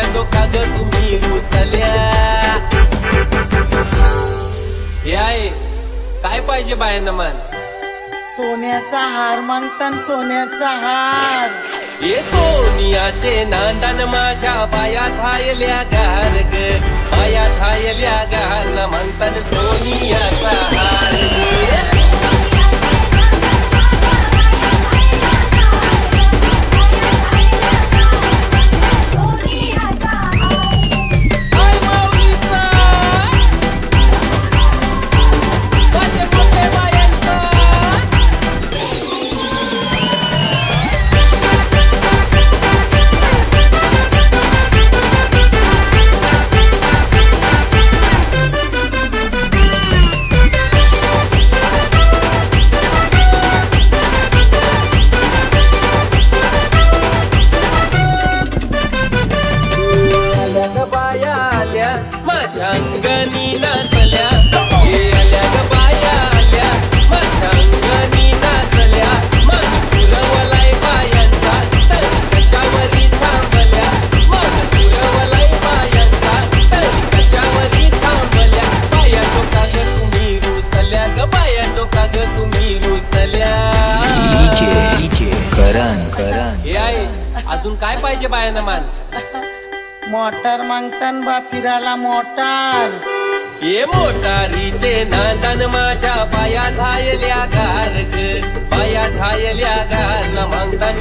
माझ्या डोकाग तुम्ही उसल्या हे आहे काय पाहिजे बायांना मान? सोन्याचा हार मागतान सोन्याचा हार. हे सोनियाचे नांदन माझ्या बाया झायल्या गार ग बाया झायल्या गार म्हणतान सोनिया अजून काय पाहिजे बायांना मान? मोटार मागतान बा फिरायला मोटार. ये मोटारीचे नांदन माझ्या पाया झायल्या गार ग पाया झायल्या गार न मागतान